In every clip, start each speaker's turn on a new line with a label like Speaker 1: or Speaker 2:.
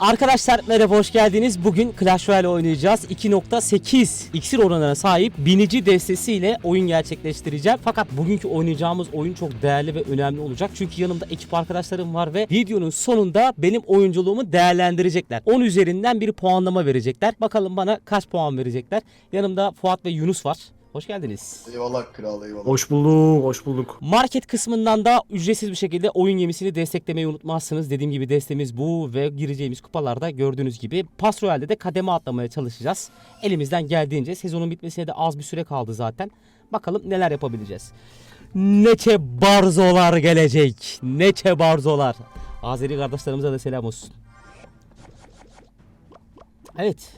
Speaker 1: Arkadaşlar merhaba hoş geldiniz. Bugün Clash Royale oynayacağız. 2.8 iksir oranına sahip binici destesiyle oyun gerçekleştireceğim. Fakat bugünkü oynayacağımız oyun çok değerli ve önemli olacak. Çünkü yanımda ekip arkadaşlarım var ve videonun sonunda benim oyunculuğumu değerlendirecekler. 10 üzerinden bir puanlama verecekler. Bakalım bana kaç puan verecekler. Yanımda Fuat ve Yunus var. Hoş geldiniz.
Speaker 2: Eyvallah kral eyvallah.
Speaker 3: Hoş bulduk, hoş bulduk.
Speaker 1: Market kısmından da ücretsiz bir şekilde oyun gemisini desteklemeyi unutmazsınız. Dediğim gibi destemiz bu ve gireceğimiz kupalarda gördüğünüz gibi Pas Royale'de de kademe atlamaya çalışacağız. Elimizden geldiğince sezonun bitmesine de az bir süre kaldı zaten. Bakalım neler yapabileceğiz. Neçe barzolar gelecek. Neçe barzolar. Azeri kardeşlerimize de selam olsun. Evet.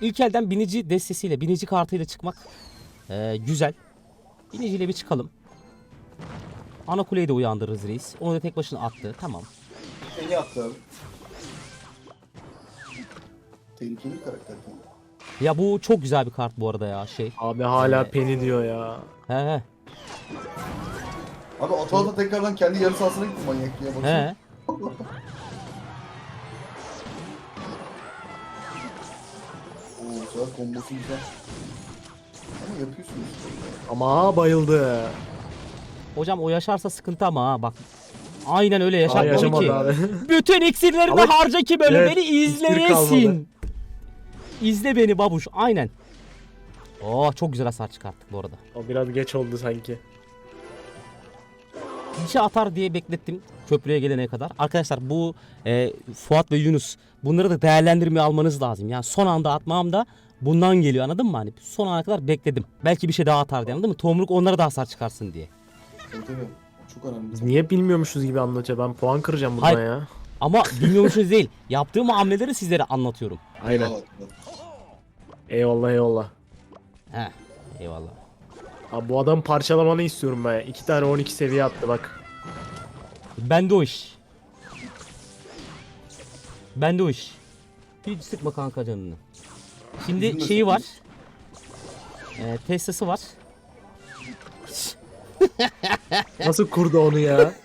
Speaker 1: İlk elden binici destesiyle, binici kartıyla çıkmak eee, güzel. Biniciyle bir çıkalım. Ana kuleyi de uyandırırız reis. Onu da tek başına attı. Tamam.
Speaker 2: Seni yaptı abi. Tehlikeli karakter.
Speaker 1: Ya bu çok güzel bir kart bu arada ya şey.
Speaker 3: Abi hala
Speaker 1: Evet.
Speaker 3: Penny diyor ya.
Speaker 1: He he.
Speaker 2: Abi ata ata tekrardan kendi yarı sahasına gitti manyak ya.
Speaker 1: He.
Speaker 2: Oo kombosu güzel. Ama yapıyorsunuz.
Speaker 3: Ama bayıldı.
Speaker 1: Hocam o yaşarsa sıkıntı ama ha bak. Aynen öyle
Speaker 3: Aa,
Speaker 1: yaşatmalı
Speaker 3: yaşamadı abi.
Speaker 1: Bütün iksirlerini
Speaker 3: Ama-
Speaker 1: harca ki böyle
Speaker 3: Evet,
Speaker 1: beni izleyesin. İzle beni babuş. Aynen. Oh çok güzel hasar çıkarttık bu arada.
Speaker 3: o biraz geç oldu sanki.
Speaker 1: Bir şey atar diye beklettim köprüye gelene kadar. Arkadaşlar bu e, Fuat ve Yunus bunları da değerlendirmeye almanız lazım. Yani son anda atmam da bundan geliyor anladın mı? Hani son ana kadar bekledim. Belki bir şey daha atar diye anladın mı? Tomruk onlara da hasar çıkarsın diye.
Speaker 2: Tabii tabii. Çok önemli.
Speaker 3: Biz niye bilmiyormuşuz gibi anlatıyor. Ben puan kıracağım bundan
Speaker 1: Hayır.
Speaker 3: ya.
Speaker 1: Ama bilmiyormuşsunuz değil. Yaptığım hamleleri sizlere anlatıyorum.
Speaker 3: Aynen.
Speaker 2: Eyvallah.
Speaker 3: Eyvallah.
Speaker 1: He. Eyvallah.
Speaker 3: Abi bu adam parçalamanı istiyorum ben. ya. İki tane 12 seviye attı bak.
Speaker 1: Bende o iş. Bende o iş. Hiç sıkma kanka canını. Şimdi şeyi var. E, testası var.
Speaker 3: Nasıl kurdu onu ya?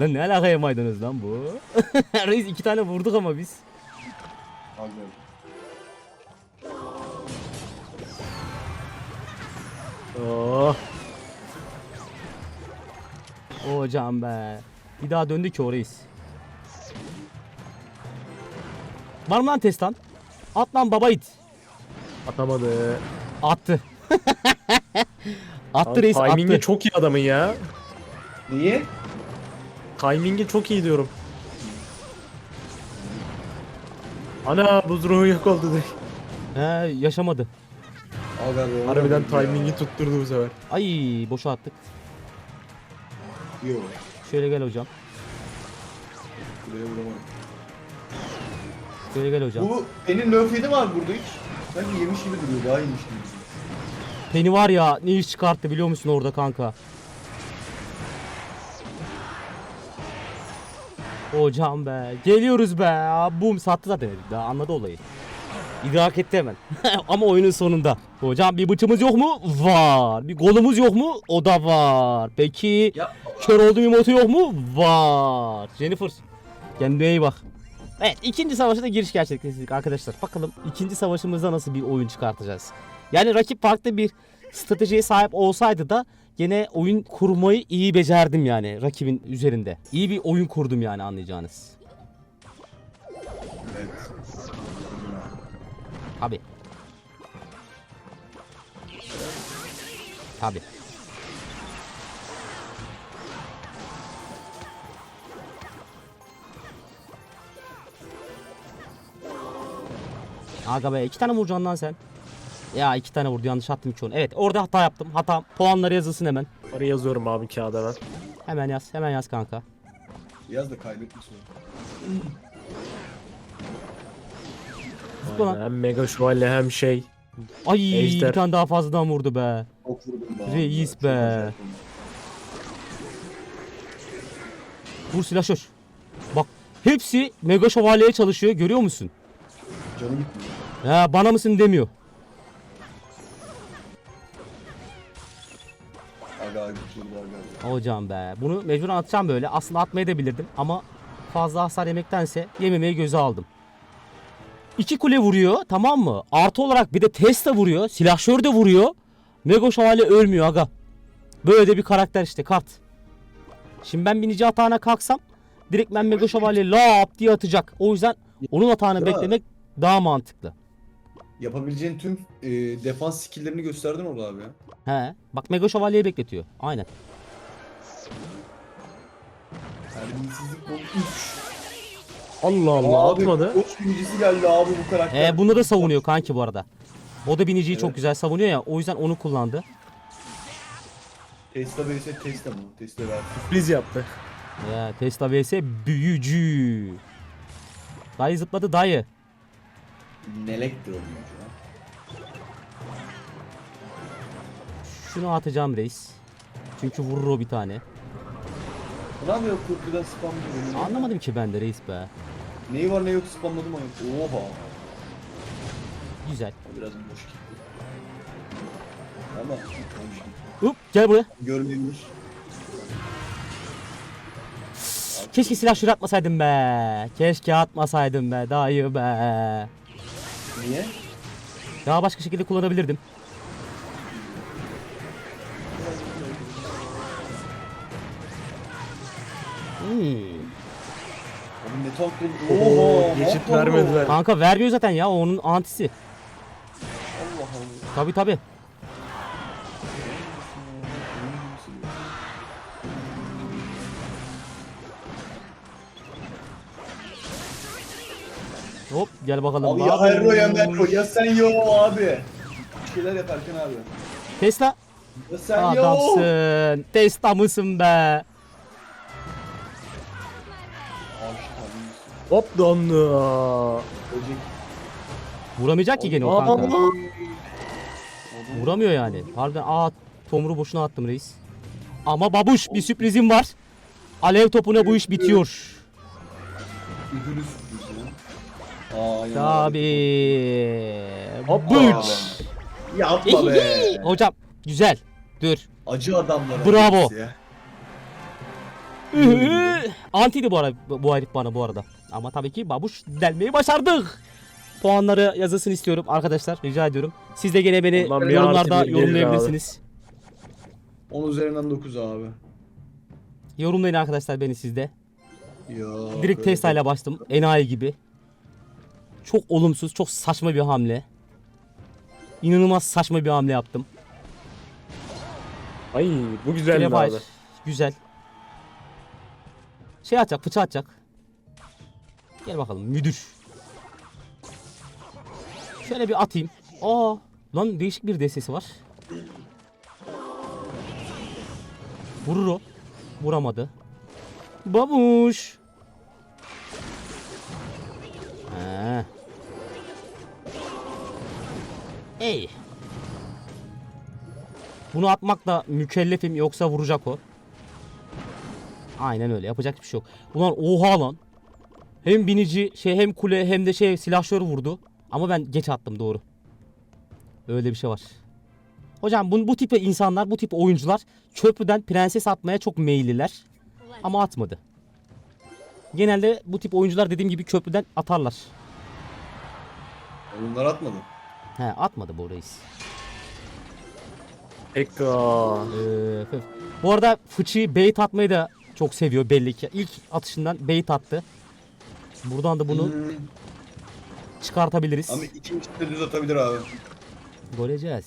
Speaker 1: Lan ne alakaya maydanoz lan bu? Reis iki tane vurduk ama biz.
Speaker 2: Abi.
Speaker 3: Oh.
Speaker 1: Hocam be. Bir daha döndü ki o reis. Var mı lan testan? At lan baba it.
Speaker 3: Atamadı.
Speaker 1: Attı. attı
Speaker 3: Abi,
Speaker 1: reis
Speaker 3: timing'i
Speaker 1: attı.
Speaker 3: çok iyi adamın ya.
Speaker 2: Niye?
Speaker 3: Timing'i çok iyi diyorum. Ana buz ruhu yok oldu direkt.
Speaker 1: He yaşamadı.
Speaker 2: Abi abi.
Speaker 3: Harbiden timing'i tutturdu bu sefer.
Speaker 1: Ay boşa attık.
Speaker 2: Yok.
Speaker 1: Şöyle gel hocam.
Speaker 2: Buraya vuramadım.
Speaker 1: Şöyle gel hocam.
Speaker 2: Bu senin löfyedi var burada hiç. Sanki yemiş gibi duruyor. Daha iyiymiş gibi.
Speaker 1: Penny var ya ne iş çıkarttı biliyor musun orada kanka? Hocam be. Geliyoruz be. Boom sattı zaten. Daha anladı olayı. İdrak etti hemen. Ama oyunun sonunda. Hocam bir bıçımız yok mu? Var. Bir golümüz yok mu? O da var. Peki kör olduğum emotu yok mu? Var. Jennifer. Kendine iyi bak. Evet ikinci savaşa da giriş gerçekleştirdik arkadaşlar. Bakalım ikinci savaşımızda nasıl bir oyun çıkartacağız. Yani rakip farklı bir stratejiye sahip olsaydı da gene oyun kurmayı iyi becerdim yani rakibin üzerinde. İyi bir oyun kurdum yani anlayacağınız. Tabi. Tabi. Aga be iki tane vuracaksın lan sen. Ya iki tane vurdu yanlış attım hiç onu. Evet orada hata yaptım. Hata puanları yazılsın hemen.
Speaker 3: Oraya yazıyorum abi kağıda ben.
Speaker 1: Hemen yaz hemen yaz kanka.
Speaker 2: Biraz da kaybetmiş oldu.
Speaker 1: Zıpla lan.
Speaker 3: Hem mega şövalye hem şey.
Speaker 1: Ay
Speaker 3: Ejder.
Speaker 1: bir tane daha fazladan vurdu be.
Speaker 2: Çok vurdum be.
Speaker 1: Reis
Speaker 2: Çok
Speaker 1: be.
Speaker 2: acayip oldu.
Speaker 1: Vur silahşör. Bak hepsi mega şövalyeye çalışıyor görüyor musun?
Speaker 2: Canı gitmiyor.
Speaker 1: Ya bana mısın demiyor.
Speaker 2: Aga şurada aga.
Speaker 1: Hocam be. Bunu mecbur atacağım böyle. Aslında atmayı da bilirdim ama fazla hasar yemektense yememeyi göze aldım. İki kule vuruyor tamam mı? Artı olarak bir de Tesla vuruyor. Silahşör de vuruyor. Mego Şövalye ölmüyor aga. Böyle de bir karakter işte kart. Şimdi ben binici atağına kalksam direkt ben Mego Şövalye lap diye atacak. O yüzden onun atağını
Speaker 2: Ya.
Speaker 1: beklemek daha mantıklı.
Speaker 2: Yapabileceğin tüm e, defans skill'lerini gösterdin orada abi ya.
Speaker 1: He. Bak Mego Şövalye'yi bekletiyor. Aynen.
Speaker 2: Terbiyesizlik bu 3.
Speaker 3: Allah Allah
Speaker 2: Abi
Speaker 3: atmadı.
Speaker 2: koç binicisi geldi abi bu karakter.
Speaker 1: Ee, bunu da savunuyor kanki bu arada. O da biniciyi çok
Speaker 2: Evet.
Speaker 1: güzel savunuyor ya. O yüzden onu kullandı.
Speaker 2: Tesla vs Tesla mı? Tesla ver.
Speaker 3: Sürpriz yaptı.
Speaker 1: Ya Tesla vs büyücü. Dayı zıpladı dayı.
Speaker 2: Nelektir o büyücü lan.
Speaker 1: Şunu atacağım reis. Çünkü vurur o bir tane.
Speaker 2: Ne yapıyor kurkudan spam diyor.
Speaker 1: Anlamadım ki ben de reis be.
Speaker 2: Neyi var ne yok spamladım ama. Oha.
Speaker 1: Güzel.
Speaker 2: O biraz boş gitti. Ama.
Speaker 1: Hop gel buraya.
Speaker 2: Görmemiş.
Speaker 1: Keşke silah şuraya atmasaydım be. Keşke atmasaydım be dayı be.
Speaker 2: Niye?
Speaker 1: Daha başka şekilde kullanabilirdim. Hmm.
Speaker 2: Oğlum ne tank?
Speaker 3: Oo,
Speaker 2: Oha.
Speaker 3: geçit vermediler.
Speaker 1: Kanka vermiyor zaten ya o onun antisi.
Speaker 2: Allah Allah.
Speaker 1: Tabi tabi. Hop gel bakalım.
Speaker 2: Abi ya
Speaker 1: Babuş.
Speaker 2: Erro ya Merro ya sen yo abi. Bir şeyler yaparken abi.
Speaker 1: Tesla
Speaker 2: Ya sen yo.
Speaker 1: adamsın. Tesla mısın be?
Speaker 3: Hop.
Speaker 2: Böcek.
Speaker 1: Vuramayacak ki gene o
Speaker 3: Aa.
Speaker 1: kanka. Vuramıyor yani. Harbiden aa tomru boşuna attım reis. Ama babuş bir sürprizim var. Alev topuna bu iş bitiyor.
Speaker 2: Üdülü
Speaker 1: Tabii. Bıç.
Speaker 2: Yapma be.
Speaker 1: Hocam güzel. Dur.
Speaker 2: Acı adamlar.
Speaker 1: Bravo. Antiydi bu ara bu herif bana bu arada. Ama tabii ki babuş delmeyi başardık. Puanları yazılsın istiyorum arkadaşlar. Rica ediyorum. Siz de gene beni
Speaker 3: Ondan bir
Speaker 1: yorumlarda
Speaker 3: artı bir gelir
Speaker 1: yorumlayabilirsiniz.
Speaker 2: 10 üzerinden 9 abi.
Speaker 1: Yorumlayın arkadaşlar beni sizde.
Speaker 2: Ya.
Speaker 1: Direkt
Speaker 2: böyle-
Speaker 1: Tesla ile başladım. Enayi gibi. Çok olumsuz, çok saçma bir hamle. İnanılmaz saçma bir hamle yaptım.
Speaker 3: Ay bu güzeldi
Speaker 1: Telefire.
Speaker 3: abi.
Speaker 1: Güzel. Şey atacak, fıça atacak. Gel bakalım müdür. Şöyle bir atayım. Aa, lan değişik bir destesi var. Vurur o. Vuramadı. Babuş. Ey. Bunu atmakla mükellefim yoksa vuracak o. Aynen öyle yapacak bir şey yok. Ulan oha lan. Hem binici şey hem kule hem de şey silahşör vurdu. Ama ben geç attım doğru. Öyle bir şey var. Hocam bu, bu tip insanlar bu tip oyuncular köprüden prenses atmaya çok meyilliler. Ama atmadı. Genelde bu tip oyuncular dediğim gibi köprüden atarlar.
Speaker 2: Bunlar atmadı.
Speaker 1: He atmadı bu reis.
Speaker 3: Ekka.
Speaker 1: Ee, bu arada fıçıyı bait atmayı da çok seviyor belli ki. İlk atışından bait attı. Buradan da bunu
Speaker 2: Hmm.
Speaker 1: çıkartabiliriz.
Speaker 2: Ama ikinci de düz atabilir abi.
Speaker 1: Göreceğiz.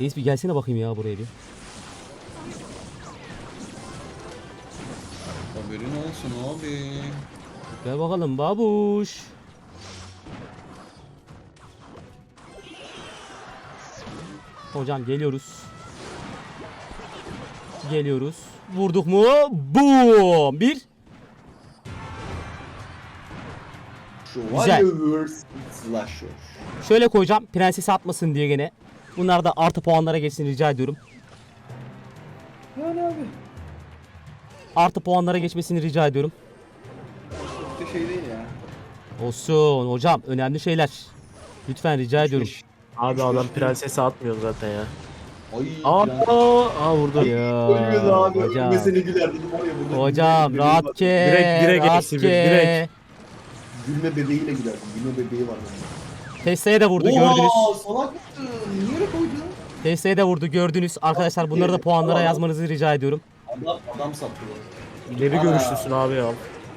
Speaker 1: Reis bir gelsene bakayım ya buraya bir.
Speaker 2: Haberin olsun abi.
Speaker 1: Gel bakalım babuş. Hocam geliyoruz. Geliyoruz. Vurduk mu? Boom! Bir. Güzel. Şöyle koyacağım. Prensesi atmasın diye gene. Bunlar da artı puanlara geçsin rica ediyorum.
Speaker 2: Yani abi.
Speaker 1: Artı puanlara geçmesini rica ediyorum.
Speaker 2: Şey değil ya.
Speaker 1: Olsun hocam önemli şeyler. Lütfen rica ediyorum.
Speaker 3: Abi adam prensesi atmıyor zaten ya.
Speaker 2: Ay.
Speaker 3: Aa, aa vurdu.
Speaker 1: Ya
Speaker 2: Ölmüyordu abi.
Speaker 1: hocam.
Speaker 2: Ölmesene gülerdim var ya burada.
Speaker 1: Hocam
Speaker 2: gülme
Speaker 1: rahat
Speaker 2: var.
Speaker 3: Direkt- direkt
Speaker 1: rahat
Speaker 3: eksi bir, direkt.
Speaker 2: Gülme bebeğiyle gülerdim. Gülme bebeği var.
Speaker 1: Testeye de vurdu
Speaker 2: Oha,
Speaker 1: gördünüz.
Speaker 2: salak mısın? Niye öyle koydun?
Speaker 1: Testeye de vurdu gördünüz. Arkadaşlar bunları da puanlara yazmanızı rica ediyorum.
Speaker 2: Adam, adam sattı bu.
Speaker 3: İleri görüşlüsün abi ya.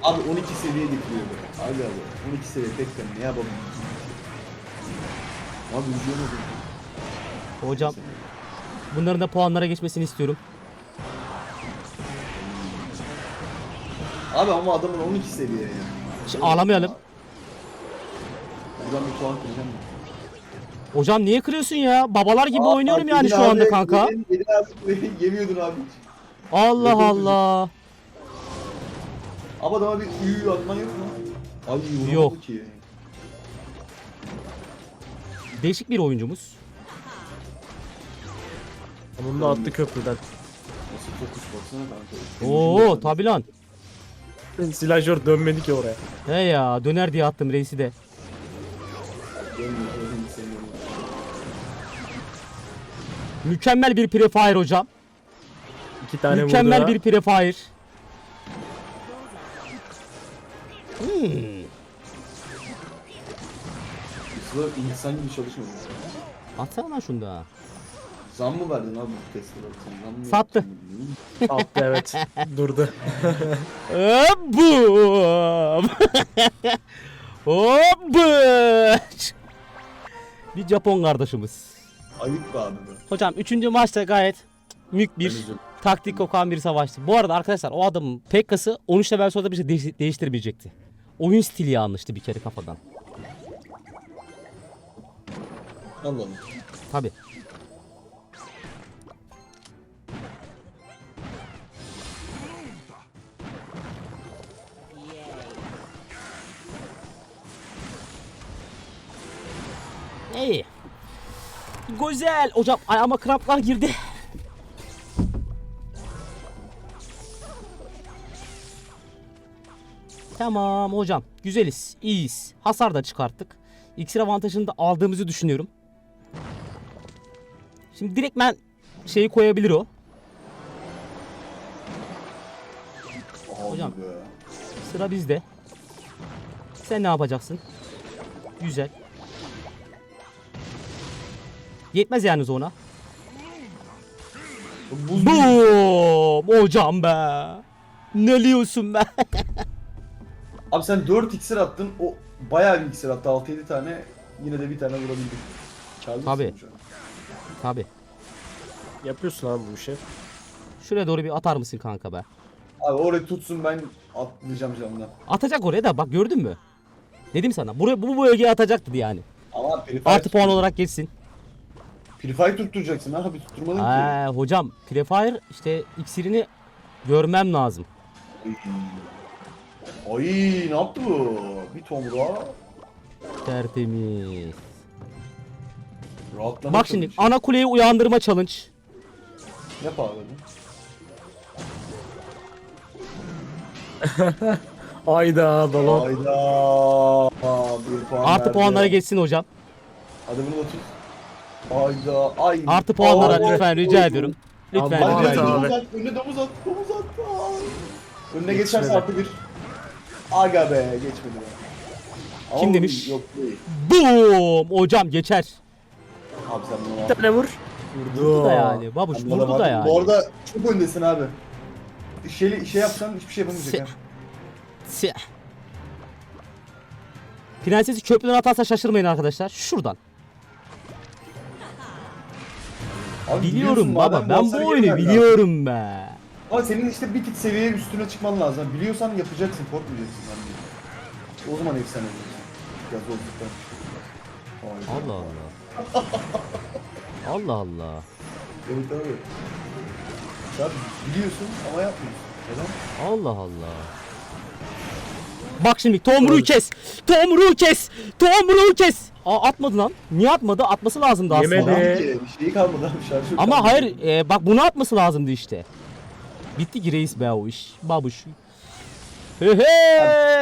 Speaker 2: Abi 12 seviye getiriyor bu. Abi abi 12 seviye tekten ne yapalım? Abi üzüyorum.
Speaker 1: Hocam bunların da puanlara geçmesini istiyorum.
Speaker 2: Abi ama adamın 12 seviye ya.
Speaker 1: Hiç ağlamayalım.
Speaker 2: Buradan bir puan kıracağım.
Speaker 1: Hocam niye kırıyorsun ya? Babalar gibi
Speaker 2: Aa,
Speaker 1: oynuyorum yani şu anda kanka.
Speaker 2: Yemiyordun abi.
Speaker 1: Allah Allah.
Speaker 2: Ama daha bir üyü atman yok mu? Abi vuramadı
Speaker 1: Yok.
Speaker 2: ki.
Speaker 1: Değişik bir oyuncumuz.
Speaker 3: Onun da attı köprüden.
Speaker 2: Nasıl fokus baksana kanka.
Speaker 1: Oo tabi lan.
Speaker 3: Silajör dönmedi ki oraya.
Speaker 1: He ya döner diye attım reisi de. Mükemmel bir prefire hocam.
Speaker 3: İki tane
Speaker 1: Mükemmel
Speaker 3: vurdu.
Speaker 1: bir prefire. Hmm.
Speaker 2: Sıla insan gibi çalışmadı.
Speaker 1: Atsana lan şunu da.
Speaker 2: Zam mı verdin abi bu? Sen Zam mı
Speaker 1: Sattı.
Speaker 2: yaptın?
Speaker 3: Attı evet. Durdu.
Speaker 1: Hop bum. Hop. Bir Japon kardeşimiz.
Speaker 2: Ayıp be abi.
Speaker 1: Hocam 3. maçta gayet mük bir
Speaker 2: üzüldüm.
Speaker 1: taktik kokan bir savaştı. Bu arada arkadaşlar o adamın Pekka'sı 13 level sonra bir şey değiş- değiştirmeyecekti. Oyun stili yanlıştı bir kere kafadan.
Speaker 2: Allah Allah.
Speaker 1: Tabi. İyi. Güzel. Hocam ayağıma kramplar girdi. Tamam hocam. Güzeliz. iyiyiz. Hasar da çıkarttık. İksir avantajını da aldığımızı düşünüyorum. Şimdi direkt ben şeyi koyabilir o.
Speaker 2: Abi
Speaker 1: Hocam.
Speaker 2: Be.
Speaker 1: Sıra bizde. Sen ne yapacaksın? Güzel. Yetmez yalnız ona.
Speaker 2: Buz.
Speaker 1: Boom! Hocam be. Ne diyorsun be?
Speaker 2: Abi sen 4 iksir attın. O bayağı bir iksir attı. 6-7 tane. Yine de bir tane vurabildik. Kârdasın
Speaker 1: Tabii.
Speaker 2: şu an.
Speaker 1: Tabi.
Speaker 3: Yapıyorsun abi bu işi.
Speaker 1: Şuraya doğru bir atar mısın kanka be?
Speaker 2: Abi orayı tutsun ben atlayacağım camdan.
Speaker 1: Atacak oraya da bak gördün mü? Dedim sana. Buraya bu bölgeye atacaktı yani.
Speaker 2: Ama Purify
Speaker 1: Artı puan olarak geçsin.
Speaker 2: Purify tutturacaksın abi tutturmadın ki.
Speaker 1: Hocam Prefire işte iksirini görmem lazım.
Speaker 2: Ay ne yaptı bu? Bir tomruğa
Speaker 1: Tertemiz.
Speaker 2: rahatlama
Speaker 1: Bak şimdi
Speaker 2: çalışıyor.
Speaker 1: ana kuleyi uyandırma challenge.
Speaker 2: Yap abi.
Speaker 3: Ayda balon.
Speaker 2: Hayda. Aa, Bir puan
Speaker 1: Artı
Speaker 2: verdi.
Speaker 1: puanlara geçsin hocam.
Speaker 2: Hadi bunu da tut. Hayda. Ay.
Speaker 1: Artı puanlara
Speaker 2: Ay,
Speaker 1: lütfen
Speaker 2: ay,
Speaker 1: rica
Speaker 2: ay.
Speaker 1: ediyorum. Lütfen
Speaker 3: Aman
Speaker 1: rica
Speaker 2: Hadi
Speaker 1: ediyorum.
Speaker 3: abi.
Speaker 2: domuz at. Önüne domuz at. Domuz at. Ay. Önüne geçerse artı bir. Aga be geçmedi be.
Speaker 1: Kim
Speaker 2: bu
Speaker 1: demiş?
Speaker 2: Yok değil.
Speaker 1: Boom! Hocam geçer.
Speaker 2: Abi sen bunu
Speaker 3: Bir tane vur. Vurdu.
Speaker 1: Vurdu da yani. Babuş
Speaker 2: Anladım
Speaker 1: vurdu da yani.
Speaker 2: Bu arada çok öndesin abi. Şey, şey yapsan hiçbir şey yapamayacak ha.
Speaker 1: Siyah. Prensesi köprüden atarsa şaşırmayın arkadaşlar. Şuradan.
Speaker 2: Abi
Speaker 1: Biliyorum baba. Ben bu
Speaker 2: hasarı
Speaker 1: oyunu
Speaker 2: lazım.
Speaker 1: biliyorum be.
Speaker 2: Ama senin işte bir tık seviye üstüne çıkman lazım. Biliyorsan yapacaksın, korkmayacaksın. Yani. O zaman efsane olacaksın. Yaz olduktan. Vay be.
Speaker 1: Allah Allah. Allah Allah.
Speaker 2: Evet abi. Sen biliyorsun ama yapmıyorsun. Neden?
Speaker 1: Allah Allah. Bak şimdi tomruğu kes. Tomruğu kes. Tomruğu kes. Aa atmadı lan. Niye atmadı? Atması lazımdı aslında.
Speaker 3: Yemedi.
Speaker 2: Adam bir şeyi kalmadı abi şarjı
Speaker 1: Ama
Speaker 2: kalmadı.
Speaker 1: hayır e, bak bunu atması lazımdı işte. Bitti ki reis be o iş. Babuş. He he.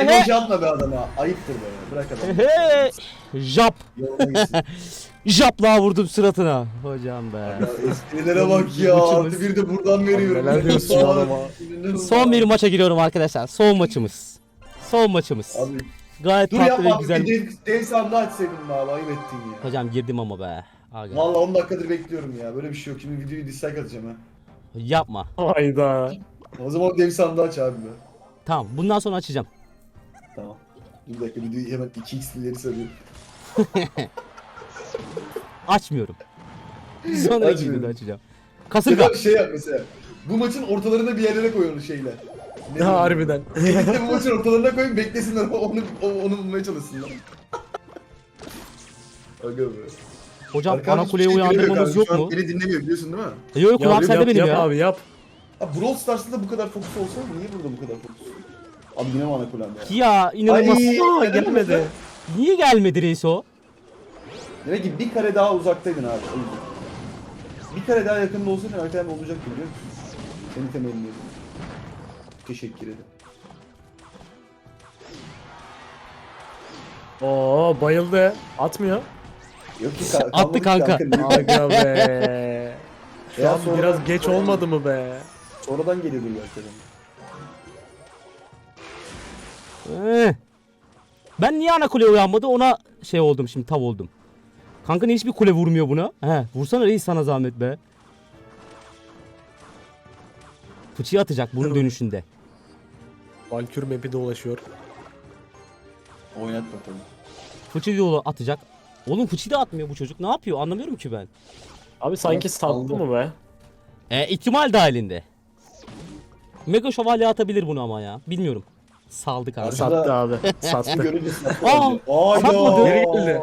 Speaker 2: Emoji atma be adama. Ayıptır be. Bırak adamı.
Speaker 1: He he. Jap.
Speaker 2: Yoluna gitsin.
Speaker 1: Japla vurdum suratına. Hocam be.
Speaker 2: Ya Esprilere bak ya. Artı bir de buradan veriyorum.
Speaker 3: Neler diyorsun adama?
Speaker 2: inanılmaz.
Speaker 1: Son bir maça giriyorum arkadaşlar. Son maçımız. Son maçımız.
Speaker 2: Abi
Speaker 1: Gayet
Speaker 2: dur
Speaker 1: tatlı ve güzel.
Speaker 2: Dev, dev sandığı açsaydın be abi. Ayıp ettin ya.
Speaker 1: Hocam girdim ama be. Aga.
Speaker 2: Valla 10 dakikadır bekliyorum ya. Böyle bir şey yok. Şimdi videoyu dislike atacağım ha.
Speaker 1: Yapma.
Speaker 3: Hayda.
Speaker 2: O zaman dev sandığı aç abi be.
Speaker 1: Tamam bundan sonra açacağım.
Speaker 2: Tamam. Bir dakika videoyu hemen 2x'lileri sarıyorum.
Speaker 1: Açmıyorum. Sonraki
Speaker 2: Açmıyorum.
Speaker 1: videoda açacağım. Kasırga.
Speaker 2: da şey yap mesela. Bu maçın ortalarına bir yerlere koy onu şeyle. Ne
Speaker 3: Ha, harbiden.
Speaker 2: Bu maçın ortalarına koyun beklesinler onu o- onu bulmaya çalışsınlar. Aga be.
Speaker 1: Hocam
Speaker 2: Arkadan
Speaker 1: ana
Speaker 2: hiçbir
Speaker 1: kuleyi
Speaker 2: şey göremiyor
Speaker 1: uyandırmamız yok
Speaker 2: Şu an
Speaker 1: mu?
Speaker 2: Beni dinlemiyor biliyorsun değil mi?
Speaker 1: Yok yok kulağım sende
Speaker 3: yap,
Speaker 1: benim
Speaker 3: yap
Speaker 1: ya.
Speaker 3: abi yap.
Speaker 2: Abi Brawl Stars'ta da bu kadar fokus olsa niye burada bu kadar fokus? Abi yine mi ana kulağım ya?
Speaker 1: Ya inanılmaz.
Speaker 2: Ay,
Speaker 3: Aa
Speaker 2: neden
Speaker 3: gelmedi.
Speaker 2: burada?
Speaker 1: Niye gelmedi reis o?
Speaker 2: Demek ki bir kare daha uzaktaydın abi. o yüzden. Bir kare daha yakında olsaydın arkadan olacaktı biliyor musun? Seni temelliyorum. Teşekkür ederim.
Speaker 3: Oo bayıldı. Atmıyor.
Speaker 2: Yok ki ka-
Speaker 1: Attı kanka.
Speaker 3: Aga be. Şu
Speaker 2: Ya
Speaker 3: an
Speaker 2: sonra-
Speaker 3: biraz geç
Speaker 2: sonra-
Speaker 3: olmadı mı be?
Speaker 2: Sonradan geliyordur belki de.
Speaker 1: Eh. Ben niye ana kule uyanmadı ona şey oldum şimdi tav oldum. Kanka niye hiçbir kule vurmuyor buna? He vursana reis sana zahmet be. Fıçıyı atacak bunun dönüşünde.
Speaker 3: Valkür map'i dolaşıyor.
Speaker 2: Oynat bakalım.
Speaker 1: Fıçıyı yolu atacak. Oğlum fıçıyı da atmıyor bu çocuk. Ne yapıyor anlamıyorum ki ben.
Speaker 3: Abi sanki sattı mı be?
Speaker 1: E, ihtimal dahilinde. Mega şövalye atabilir bunu ama ya. Bilmiyorum. Saldı kanka.
Speaker 2: Sat-
Speaker 3: Sattı abi. Sattı.
Speaker 2: görünce sattı
Speaker 1: Aa, satmadı.
Speaker 3: Geri geldi.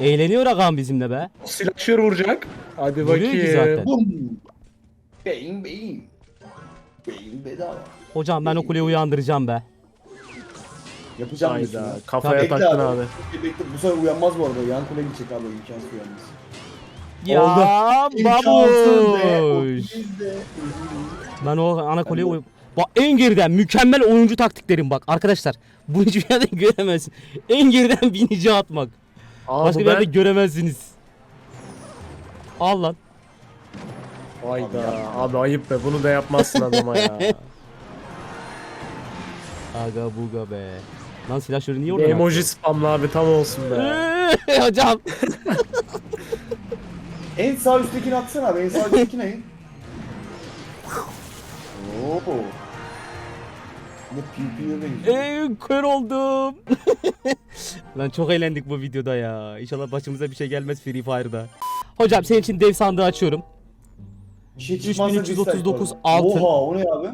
Speaker 1: Eğleniyor agam bizimle be.
Speaker 3: Silahşör vuracak. Hadi
Speaker 1: Vuruyor ki
Speaker 3: bakayım.
Speaker 1: zaten.
Speaker 2: Bum. Beyin beyin. Beyin bedava.
Speaker 1: Hocam ben o kuleyi uyandıracağım be.
Speaker 2: Yapacağım diyorsun
Speaker 3: Hayda
Speaker 2: ha.
Speaker 3: kafaya
Speaker 2: Bekle
Speaker 3: taktın abi.
Speaker 2: Bekle, bu sefer uyanmaz bu arada. Yan kule gidecek abi imkansız uyanmaz.
Speaker 1: Ya babuş. Ben o ana kuleye uy- Bak en geriden mükemmel oyuncu taktiklerim bak arkadaşlar. Bunu hiçbir yerde göremezsin. En geriden binici atmak.
Speaker 3: Aa,
Speaker 1: Başka
Speaker 3: bu
Speaker 1: bir yerde
Speaker 3: ben...
Speaker 1: göremezsiniz. Al lan.
Speaker 3: Hayda abi ayıp be bunu da yapmazsın adama ya.
Speaker 1: Aga buga be. Lan silahşörü niye
Speaker 3: Bir
Speaker 1: oradan
Speaker 3: emoji spamla abi tam olsun be.
Speaker 1: Hocam.
Speaker 2: En sağ üsttekini atsana abi. En sağ üstteki ne? Oo. Bu benziyor.
Speaker 1: Ey kör oldum. Lan çok eğlendik bu videoda ya. İnşallah başımıza bir şey gelmez Free Fire'da. Hocam senin için dev sandığı açıyorum.
Speaker 2: Bir şey çıkmazsa
Speaker 1: 3339
Speaker 2: dislike var.
Speaker 1: altın.
Speaker 2: Oha o ne abi?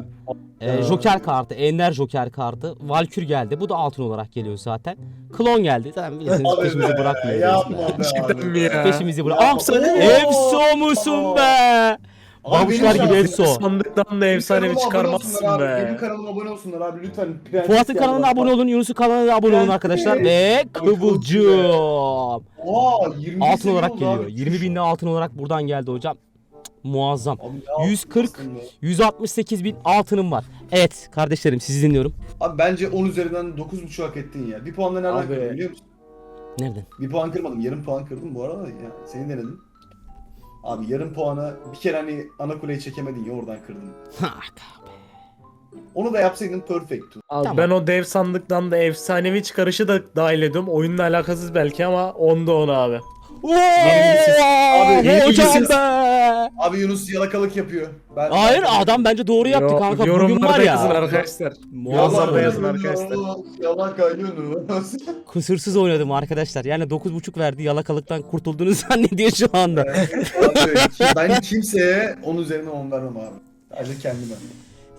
Speaker 1: Ee, Joker kartı, Ender Joker kartı, Valkür geldi. Bu da altın olarak geliyor zaten. Klon geldi. Zaten bilirsiniz
Speaker 2: Abi
Speaker 1: peşimizi
Speaker 2: be,
Speaker 1: bırakmıyor.
Speaker 2: Yapma be abi.
Speaker 3: ya?
Speaker 1: Peşimizi bırak.
Speaker 2: Yapma.
Speaker 1: Ah
Speaker 2: Oo.
Speaker 1: Efso musun be?
Speaker 2: Abi
Speaker 1: Babuşlar
Speaker 2: benim
Speaker 1: gibi Efso.
Speaker 3: Sandıktan da efsanevi
Speaker 2: kanalıma abone
Speaker 3: çıkarmazsın
Speaker 2: olsunlar abi. Benim
Speaker 3: be.
Speaker 2: kanalıma abone olsunlar abi lütfen.
Speaker 1: Fuat'ın kanalına abone olun, Yunus'un kanalına da abone olun arkadaşlar. Ve Kıvılcım.
Speaker 2: Oha 20
Speaker 1: Altın olarak geliyor.
Speaker 2: abi.
Speaker 1: 20 binli altın olarak buradan geldi hocam. Muazzam.
Speaker 2: Abi ne
Speaker 1: 140,
Speaker 2: yaptın be?
Speaker 1: 168 bin altınım var. Evet kardeşlerim sizi dinliyorum.
Speaker 2: Abi bence 10 üzerinden 9.5 hak ettin ya. Bir puanla nereden
Speaker 3: Abi.
Speaker 2: kırdın biliyor musun?
Speaker 1: Nereden?
Speaker 2: Bir puan kırmadım. Yarım puan kırdım bu arada ya. Seni denedim. Abi yarım puana bir kere hani ana kuleyi çekemedin ya oradan kırdın. Onu da yapsaydın perfect.
Speaker 3: Abi
Speaker 1: Tamam.
Speaker 3: ben o dev sandıktan da efsanevi çıkarışı da dahil ediyorum. Oyunla alakasız belki ama onda onu abi.
Speaker 1: Yenilgisiz.
Speaker 2: Abi,
Speaker 1: hocam be.
Speaker 2: Abi Yunus yalakalık yapıyor. Ben
Speaker 1: Hayır adam bence doğru yaptı
Speaker 3: Yo-
Speaker 1: kanka. Bugün
Speaker 3: Yorumlarda
Speaker 1: var
Speaker 3: yazın
Speaker 1: ya.
Speaker 3: arkadaşlar.
Speaker 1: Muazzam
Speaker 3: Yorumlarda
Speaker 1: oynadım.
Speaker 3: yazın arkadaşlar.
Speaker 2: Yalaka Yunus.
Speaker 1: Kusursuz oynadım arkadaşlar. Yani 9.5 verdi. Yalakalıktan kurtulduğunu zannediyor şu anda.
Speaker 2: Abi, ben kimseye 10 üzerinden 10 vermem abi. Sadece kendime.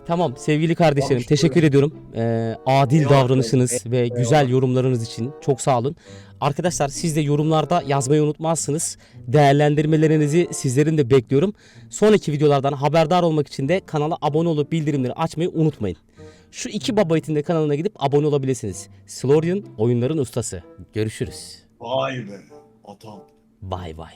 Speaker 1: Tamam sevgili kardeşlerim
Speaker 2: Tamam,
Speaker 1: teşekkür ediyorum. Ee, adil
Speaker 2: Eyvallah.
Speaker 1: davranışınız ve güzel yorumlarınız için çok sağ olun. Arkadaşlar siz de yorumlarda yazmayı unutmazsınız. Değerlendirmelerinizi sizlerin de bekliyorum. Sonraki videolardan haberdar olmak için de kanala abone olup bildirimleri açmayı unutmayın. Şu iki babaytin de kanalına gidip abone olabilirsiniz. Slorian oyunların ustası. Görüşürüz.
Speaker 2: Vay be. Atam.
Speaker 1: Bay bay.